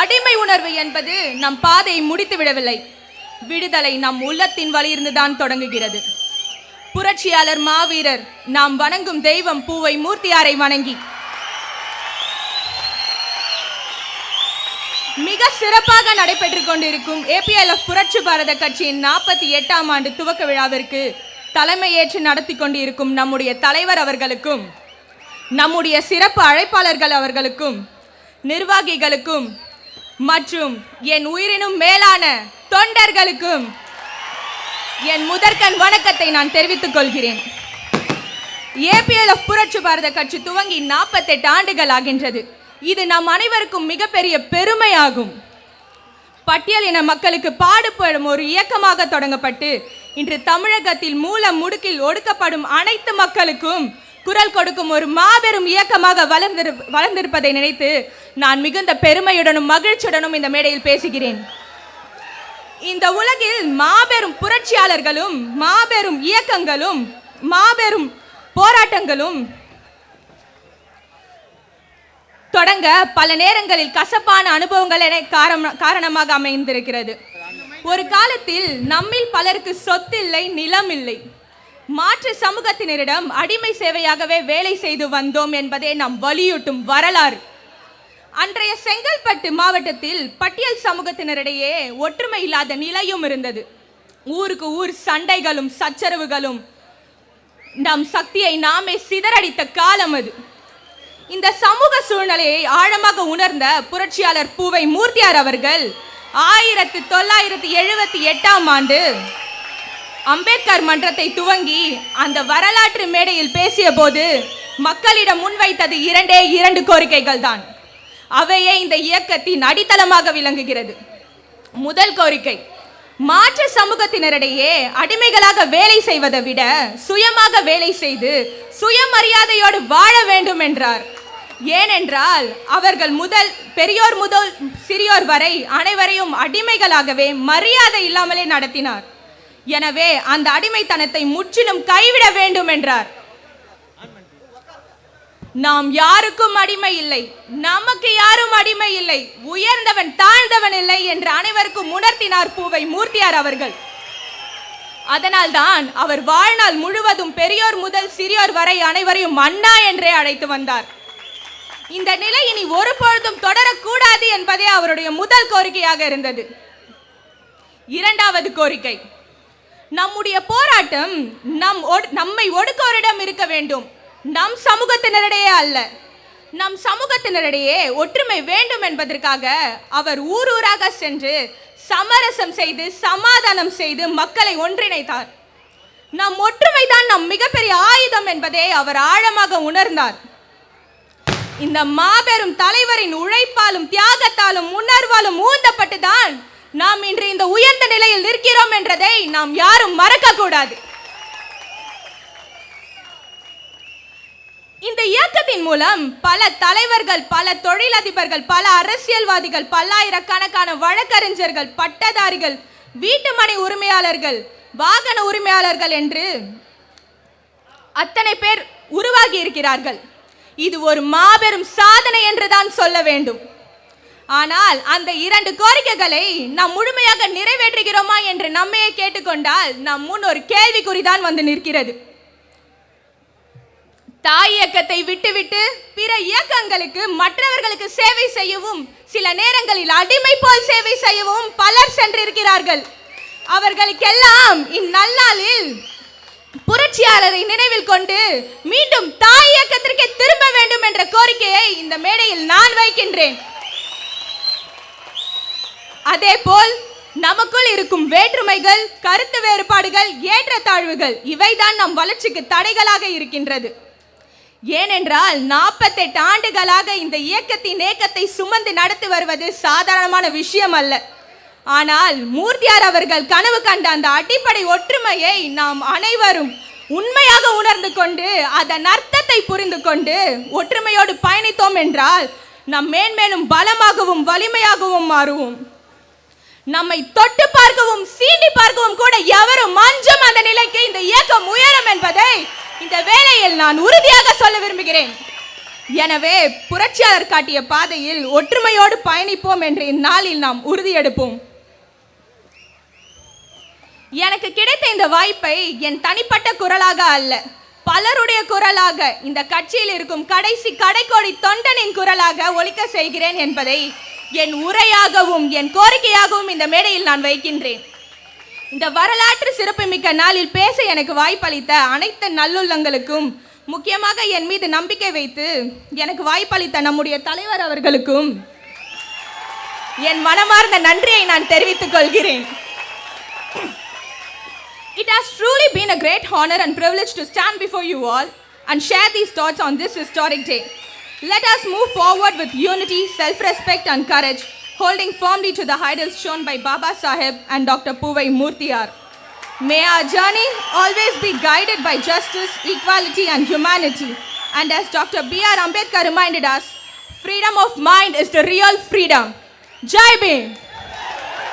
அடிமை உணர்வு என்பது நம் பாதையை முடித்து விடவில்லை. விடுதலை நம் உள்ளத்தின் வழியிருந்துதான் தொடங்குகிறது. புரட்சியாளர் மாவீரர் நாம் வணங்கும் தெய்வம் பூவை மூர்த்தியாரை வணங்கி. மிக சிறப்பாக நடைபெற்றுக் கொண்டிருக்கும் ஏபிஎல்எஃப் புரட்சி பாரத கட்சியின் நாற்பத்தி எட்டாம் ஆண்டு துவக்க விழாவிற்கு தலைமையேற்று நடத்தி கொண்டிருக்கும் நம்முடைய தலைவர் அவர்களுக்கும் நம்முடைய சிறப்பு அழைப்பாளர்கள் அவர்களுக்கும் நிர்வாகிகளுக்கும் மற்றும் என் உயிரினும் மேலான தொண்டர்களுக்கும் என் முதற்கண் வணக்கத்தை நான் தெரிவித்துக் கொள்கிறேன். ஏபிஎல்எஃப் புரட்சி பாரத கட்சி துவங்கி நாற்பத்தெட்டு ஆண்டுகள் ஆகின்றது. இது நம் அனைவருக்கும் மிகப்பெரிய பெருமையாகும். பட்டியலின மக்களுக்கு பாடுபடும் ஒரு இயக்கமாக தொடங்கப்பட்டு இன்று தமிழகத்தில் மூலம் முடுக்கில் ஒடுக்கப்படும் அனைத்து மக்களுக்கும் குரல் கொடுக்கும் ஒரு மாபெரும் இயக்கமாக வளர்ந்திரு வளர்ந்திருப்பதை நினைத்து நான் மிகுந்த பெருமையுடனும் மகிழ்ச்சியுடனும் இந்த மேடையில் பேசுகிறேன். இந்த உலகில் மாபெரும் புரட்சியாளர்களும் மாபெரும் இயக்கங்களும் மாபெரும் போராட்டங்களும் தொடங்க பல நேரங்களில் கசப்பான அனுபவங்கள் என காரணமாக அமைந்திருக்கிறது. ஒரு காலத்தில் நம்மில் பலருக்கு சொத்தில்லை நிலம் இல்லை மாற்று சமூகத்தினரிடம் அடிமை சேவையாகவே வேலை செய்து வந்தோம் என்பதே நாம் வலியூட்டும் வரலாறு. அன்றைய செங்கல்பட்டு மாவட்டத்தில் பட்டியல் சமூகத்தினரிடையே ஒற்றுமை இல்லாத நிலையும் இருந்தது. ஊருக்கு ஊர் சண்டைகளும் சச்சரவுகளும் நம் சக்தியை நாமே சிதறடித்த காலம் அது. இந்த சமூக சூழ்நிலையை ஆழமாக உணர்ந்த புரட்சியாளர் பூவை மூர்த்தியார் அவர்கள் ஆயிரத்தி தொள்ளாயிரத்தி எழுபத்தி எட்டாம் ஆண்டு அம்பேத்கர் மன்றத்தை துவங்கி அந்த வரலாற்று மேடையில் பேசிய போது மக்களிடம் முன்வைத்தது இரண்டே இரண்டு கோரிக்கைகள் தான் அவையே இந்த இயக்கத்தின் அடித்தளமாக விளங்குகிறது. முதல் கோரிக்கை மாற்று சமூகத்தினரிடையே அடிமைகளாக வேலை செய்வதை விட சுயமாக வேலை செய்து சுயமரியாதையோடு வாழ வேண்டும் என்றார். ஏனென்றால் அவர்கள் முதல் பெரியோர் முதல் சிறியோர் வரை அனைவரையும் அடிமைகளாகவே மரியாதை இல்லாமலே நடத்தினார். எனவே அந்த அடிமைத்தனத்தை முற்றிலும் கைவிட வேண்டும் என்றார். நாம் யாருக்கும் அடிமை இல்லை நமக்கு யாரும் அடிமை இல்லை உயர்ந்தவன் தாழ்ந்தவன் இல்லை என்று அனைவருக்கும் உணர்த்தினார் பூவை மூர்த்தியார் அவர்கள். அதனால்தான் அவர் வாழ்நாள் முழுவதும் பெரியோர் முதல் சிறியோர் வரை அனைவரையும் அண்ணா என்றே அழைத்து வந்தார். இந்த நிலை இனி ஒரு பொழுதும் தொடரக்கூடாது என்பதே அவருடைய முதல் கோரிக்கையாக இருந்தது. இரண்டாவது கோரிக்கை. நம்முடைய போராட்டம் நம் நம்மை ஒடுக்கோரிடம் இருக்க வேண்டும். நம் சமூகத்தினரிடையே அல்ல. நம் சமூகத்தினரிடையே ஒற்றுமை வேண்டும் என்பதற்காக அவர் ஊர் ஊராக சென்று சமரசம் செய்து சமாதானம் செய்து மக்களை ஒன்றிணைத்தார். நம் ஒற்றுமை தான் நம் மிகப்பெரிய ஆயுதம் என்பதை அவர் ஆழமாக உணர்ந்தார். இந்த மாபெரும் தலைவரின் உழைப்பாலும் தியாகத்தாலும் உணர்வாலும் ஊந்தப்பட்டுதான் நாம் இன்று இந்த உயர்ந்த நிலையில் நிற்கிறோம் என்றதை நாம் யாரும் மறக்க கூடாது இந்த இயக்கத்தின் மூலம் பல தலைவர்கள் பல தொழிலதிபர்கள் பல அரசியல்வாதிகள் பல்லாயிரக்கணக்கான வழக்கறிஞர்கள் பட்டதாரிகள் வீட்டுமனை உரிமையாளர்கள் வாகன உரிமையாளர்கள் என்று அத்தனை பேர் உருவாகி இருக்கிறார்கள் இது ஒரு மாபெரும் சாதனை என்றுதான் சொல்ல வேண்டும். ஆனால் அந்த இரண்டு கோரிக்கைகளை நாம் முழுமையாக நிறைவேற்றுகிறோமா என்று நம்மையே கேட்டுக்கொண்டால் நம் முன் ஒரு கேள்விக்குறிதான் வந்து நிற்கிறது. தாய் இயக்கத்தை விட்டுவிட்டு பிற இயக்கங்களுக்கு மற்றவர்களுக்கு சேவை செய்யவும் சில நேரங்களில் அடிமை போல் சேவை செய்யவும் பலர் சென்றிருக்கிறார்கள். அவர்களுக்கெல்லாம் இந்நல்லாளில் புரட்சியாளரை நினைவில் கொண்டு மீண்டும் தாய் இயக்கத்திற்கே திரும்ப வேண்டும் என்ற கோரிக்கையை இந்த மேடையில் நான் வைக்கின்றேன். அதேபோல் நமக்குள் இருக்கும் வேற்றுமைகள் கருத்து வேறுபாடுகள் ஏற்றத்தாழ்வுகள் இவைதான் நம் வளர்ச்சிக்கு தடைகளாக இருக்கின்றது. ஏனென்றால் நாற்பத்தெட்டு ஆண்டுகளாக இந்த இயக்கத்தின் ஏக்கத்தை சுமந்து நடத்தி வருவது சாதாரணமான விஷயம் அல்ல. ஆனால் மூர்த்தியார் அவர்கள் கனவு கண்ட அந்த அடிப்படை ஒற்றுமையை நாம் அனைவரும் உண்மையாக உணர்ந்து கொண்டு அதன் அர்த்தத்தை புரிந்து கொண்டு ஒற்றுமையோடு பயணித்தோம் என்றால் நாம் மேன்மேலும் பலமாகவும் வலிமையாகவும் மாறுவோம். நம்மை தொட்டு பார்க்கவும் சீண்டி பார்க்கவும் கூட எவரும் மஞ்சம் அந்த நிலைக்கு இந்த இயக்கம் உயரும் என்பதை இந்த வேளையில் நான் உறுதியாக சொல்ல விரும்புகிறேன். எனவே புரட்சியாளர் காட்டிய பாதையில் ஒற்றுமையோடு பயணிப்போம் என்று இந்நாளில் நாம் உறுதியெடுப்போம் எனக்கு கிடைத்த இந்த வாய்ப்பை என் தனிப்பட்ட குரலாக அல்ல பலருடைய குரலாக இந்த கட்சியில் இருக்கும் கடைசி கடைக்கோடி தொண்டனின் குரலாக ஒழிக்க செய்கிறேன் என்பதை என் உரையாகவும் என் கோரிக்கையாகவும் இந்த மேடையில் நான் வைக்கின்றேன். இந்த வரலாற்று சிறப்புமிக்க நாளில் பேச எனக்கு வாய்ப்பளித்த அனைத்து நல்லுள்ளங்களுக்கும் முக்கியமாக என் மீது நம்பிக்கை வைத்து எனக்கு வாய்ப்பளித்த நம்முடைய தலைவர் அவர்களுக்கும் என் மனமார்ந்த நன்றியை நான் தெரிவித்துக் கொள்கிறேன். It has truly been a great honor and privilege to stand before you all and share these thoughts on this historic day. Let us move forward with unity, self respect, and courage, holding firmly to the ideals shown by Baba Sahib and Dr. Puvai Murthyar. May our journey always be guided by justice, equality, and humanity. And as Dr. B.R. Ambedkar reminded us, freedom of mind is the real freedom. Jai Bhim!